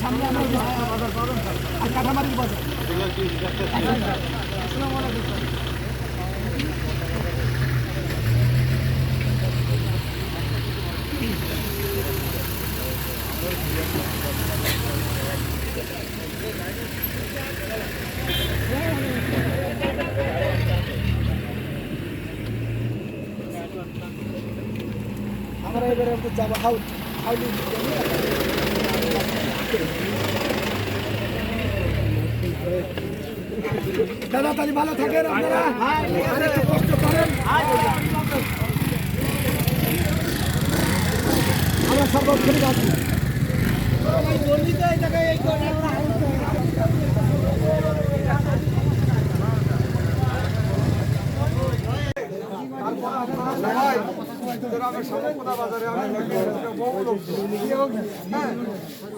সামনে আমার আর কাঠামারির বাজার। আমরা এবারে যাব হাউ হাউলি দাদা ভালো থাকেন আপনারা।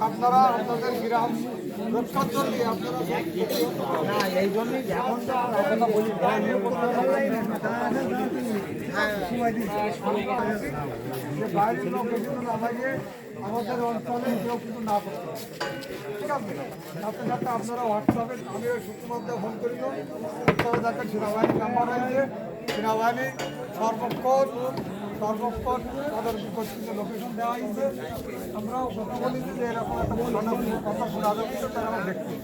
আপনারা আপনাদের গ্রাম রক্ষার জন্য আপনারা এগুলো না লাগে আমাদের অঞ্চলে কেউ কিন্তু না করতে ঠিক আছে? সাথে সাথে আপনারা হোয়াটসঅ্যাপে আমি ওই শুক্রবার ফোন করি তো তবে নাম্বার রয়েছে সেনাবাহিনী সর্বক্ষণ সর্বক্ষণ তাদের লোকেশন দেওয়া হয়েছে। আমরাও কথা বলি যে এরকম একটা কথা শোনা যাচ্ছে তারা দেখতে